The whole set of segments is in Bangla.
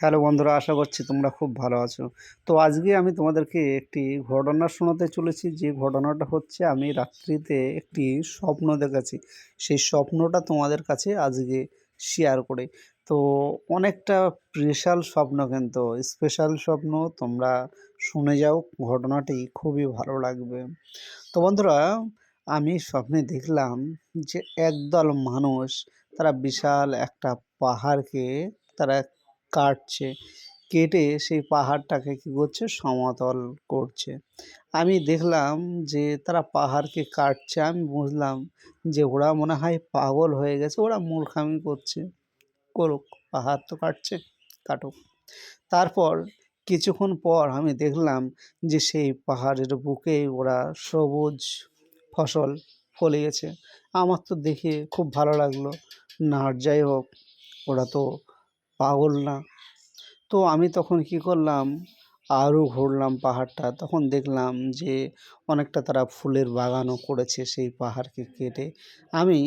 হ্যালো বন্ধুরা, আশা করছি তোমরা খুব ভালো আছো। তো আজকে আমি তোমাদেরকে একটি ঘটনা শোনাতে চলেছি। যে ঘটনাটা হচ্ছে, আমি রাত্রিতে একটি স্বপ্ন দেখেছি। সেই স্বপ্নটা তোমাদের কাছে আজকে শেয়ার করে। তো অনেকটা স্পেশাল স্বপ্ন কিন্তু স্পেশাল স্বপ্ন তোমরা শুনে যাও, ঘটনাটি খুবই ভালো লাগবে। তো বন্ধুরা, আমি স্বপ্নে দেখলাম যে একদল মানুষ, তারা বিশাল একটা পাহাড়কে, তারা কাটছে, কেটে সেই পাহাড়টাকে কী করছে? সমতল করছে। আমি দেখলাম যে তারা পাহাড়কে কাটছে। আমি বুঝলাম যে ওরা মনে হয় পাগল হয়ে গেছে। ওরা মূর্খামি করছে। করুক, পাহাড় তো কাটছে, কাটুক। তারপর কিছুক্ষণ পর আমি দেখলাম যে সেই পাহাড়ের বুকে ওরা সবুজ ফসল ফলিয়েছে। আমার তো দেখে খুব ভালো লাগল। না, যাই হোক, ওরা তো পাগল না। তো আমি তখন কি করলাম আরও ঘুরলাম পাহাড়টা। তখন দেখলাম যে অনেকটা তারা ফুলের বাগানও করেছে সেই পাহাড়কে কেটে। আমি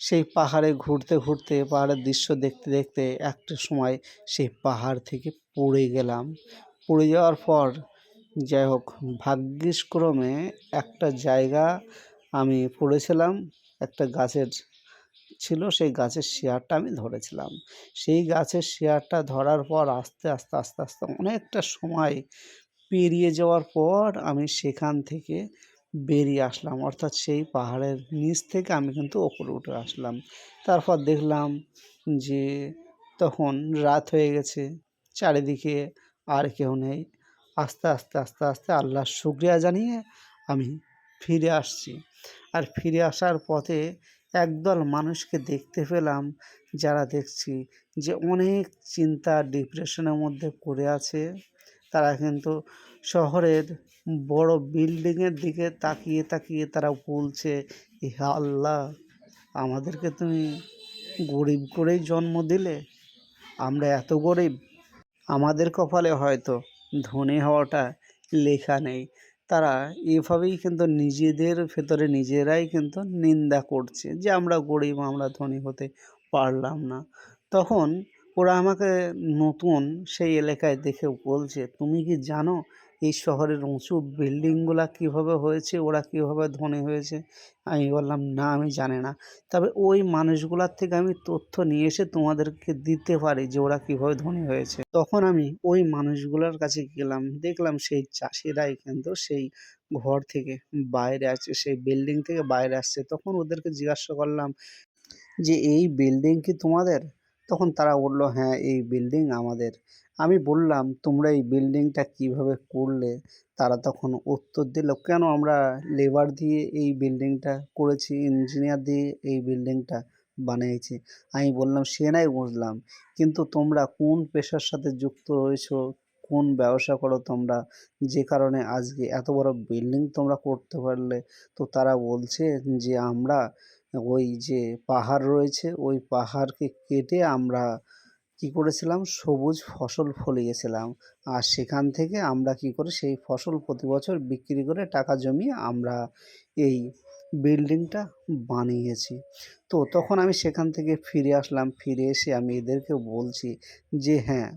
সেই পাহাড়ে ঘুরতে ঘুরতে, পাহাড়ের দৃশ্য দেখতে দেখতে একটা সময় সেই পাহাড় থেকে পড়ে গেলাম। পড়ে যাওয়ার পর, যাই হোক, ভাগ্যিসক্রমে একটা জায়গা আমি পড়েছিলাম, একটা গাছের ছিল সেই গাছের শেয়ারটা আমি ধরেছিলাম। সেই গাছের শেয়ারটা ধরার পর আস্তে আস্তে আস্তে আস্তে অনেকটা সময় পেরিয়ে যাওয়ার পর আমি সেখান থেকে বেরিয়ে আসলাম। অর্থাৎ সেই পাহাড়ের নিচ থেকে আমি কিন্তু ওপরে উঠে আসলাম। তারপর দেখলাম যে তখন রাত হয়ে গেছে, চারিদিকে আর কেউ নেই। আস্তে আস্তে আস্তে আস্তে আল্লাহর শুক্রিয়া জানিয়ে আমি ফিরে আসছি। আর ফিরে আসার পথে একদল মানুষকে দেখতে পেলাম, যারা দেখছি যে অনেক চিন্তা, ডিপ্রেশনের মধ্যে পড়ে আছে। তারা কিন্তু শহরের বড় বিল্ডিংয়ের দিকে তাকিয়ে তাকিয়ে তারা বলছে, হে আল্লাহ, আমাদেরকে তুমি গরিব করেই জন্ম দিলে? আমরা এত গরিব? আমাদের কপালে হয়তো ধনী হওয়াটা লেখা নেই। তারা এভাবেই কিন্তু নিজেদের ভেতরে নিজেরাই কিন্তু নিন্দা করছে যে আমরা গরিব, আমরা ধনী হতে পারলাম না। তখন ওরা আমাকে নতুন সেই এলাকায় দেখে বলছে, তুমি কি জানো এই শহরের উঁচু বিল্ডিংগুলা কীভাবে হয়েছে, ওরা কীভাবে ধনী হয়েছে, আমি বললাম, না, আমি জানি না। তবে ওই মানুষগুলার থেকে আমি তথ্য নিয়ে এসে তোমাদেরকে দিতে পারি যে ওরা কীভাবে ধনী হয়েছে। তখন আমি ওই মানুষগুলোর কাছে গেলাম, দেখলাম সেই চাষিরাই কিন্তু সেই ঘর থেকে বাইরে আসছে সেই বিল্ডিং থেকে বাইরে আসছে। তখন ওদেরকে জিজ্ঞাসা করলাম যে, এই বিল্ডিং কি তোমাদের? তখন তারা বলল হ্যাঁ এই বিল্ডিং আমাদের। আমি বললাম, তোমরা এই বিল্ডিংটা কীভাবে করলে? তারা তখন উত্তর দিল, কেন আমরা লেবার দিয়ে এই বিল্ডিংটা করেছি ইঞ্জিনিয়ার দিয়ে এই বিল্ডিংটা বানিয়েছি? আমি বললাম, সে নাই বুঝলাম। কিন্তু তোমরা কোন পেশার সাথে যুক্ত রয়েছো, কোন ব্যবসা করো তোমরা? যে কারণে আজকে এত বড় বিল্ডিং তোমরা করতে পারলে। তো তারা বলছে যে, আমরা ওই যে পাহাড় রয়েছে, ওই পাহাড়কে কেটে আমরা কী করেছিলাম? সবুজ ফসল ফলিয়েছিলাম আর সেখান থেকে আমরা কী করে সেই ফসল প্রতি বছর বিক্রি করে টাকা জমিয়ে আমরা এই বিল্ডিংটা বানিয়েছি তো তখন আমি সেখান থেকে ফিরে আসলাম। ফিরে এসে আমি এদেরকে বলছি যে হ্যাঁ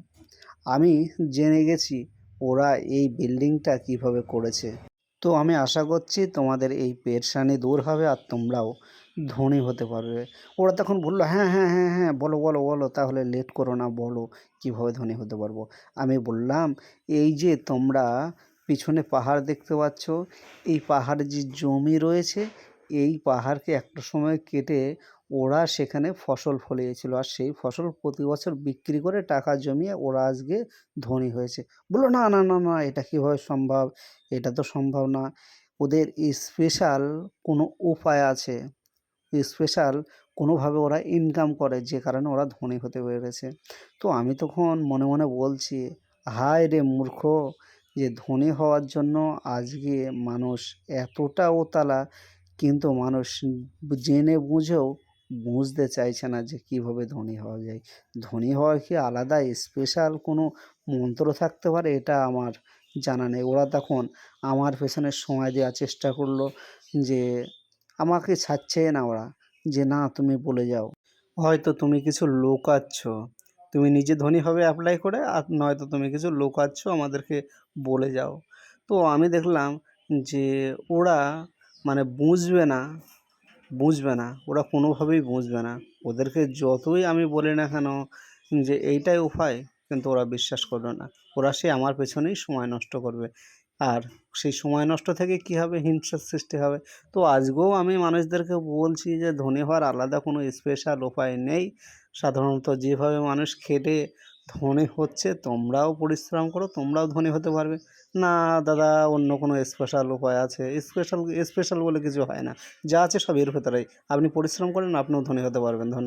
আমি জেনে গেছি ওরা এই বিল্ডিংটা কীভাবে করেছে। তো আমি আশা করছি তোমাদের এই পেরেশানি দূর হবে আর তোমরাও ধনী হতে পারবে। ওরা তখন বলল হ্যাঁ হ্যাঁ হ্যাঁ হ্যাঁ বলো বলো বলো, তাহলে লেট করো না, বলো কীভাবে ধনী হতে পারব? আমি বললাম, এই যে তোমরা পিছনে পাহাড় দেখতে পাচ্ছ, এই পাহাড়ে যে জমি রয়েছে, এই পাহাড়কে একটা সময় কেটে ওরা সেখানে ফসল ফলিয়েছিল। আর সেই ফসল প্রতি বছর বিক্রি করে টাকা জমিয়ে ওরা আজকে ধনী হয়েছে। বলল, না না না না, এটা কীভাবে সম্ভব? এটা তো সম্ভব না। ওদের স্পেশাল কোনো উপায় আছে? স্পেশাল কোনোভাবে ওরা ইনকাম করে, যে কারণে ওরা ধনী হতে পেরেছে। তো আমি তখন মনে মনে বলছি, হায় রে মূর্খ, যে ধনী হওয়ার জন্য আজকে মানুষ এতটা ওতালা, কিন্তু মানুষ জেনে বুঝেও বুঝতে চাইছে না যে কীভাবে ধনী হওয়া যায়। ধনী হওয়ার কি আলাদা স্পেশাল কোনো মন্ত্র থাকতে পারে? এটা আমার জানা নেই। ওরা তখন আমার পেছনে সময় দেওয়ার চেষ্টা করল যে আমাকে ছাড়ছে না ওরা। যে না, তুমি বলে যাও। হয়তো তুমি কিছু লুকাচ্ছ। তুমি নিজে ধনী হবে অ্যাপ্লাই করে, আর নয়তো তুমি কিছু লুকাচ্ছ, আমাদেরকে বলে যাও। তো আমি দেখলাম যে ওরা মানে বুঝবে না বুঝবে না। ওরা কোনোভাবেই বুঝবে না। ওদেরকে যতই আমি বলি না কেন যে এইটাই উপায়, কিন্তু ওরা বিশ্বাস করবে না। ওরা সে আমার পেছনেই সময় নষ্ট করবে। আর সেই সময় নষ্ট থেকে কী হবে? হিংসার সৃষ্টি হবে। তো আজকেও আমি মানুষদেরকে বলছি যে, ধনী হওয়ার আলাদা কোনো স্পেশাল উপায় নেই। সাধারণত যেভাবে মানুষ খেটে ধনী হচ্ছে, তোমরাও পরিশ্রম করো, তোমরাও ধনী হতে পারবে। না, দাদা, অন্য কোনো স্পেশাল উপায় আছে। স্পেশাল স্পেশাল বলে কিছু হয় না। যা আছে সব এর ভেতরেই। আপনি পরিশ্রম করেন, আপনিও ধনী হতে পারবেন। ধন্যবাদ।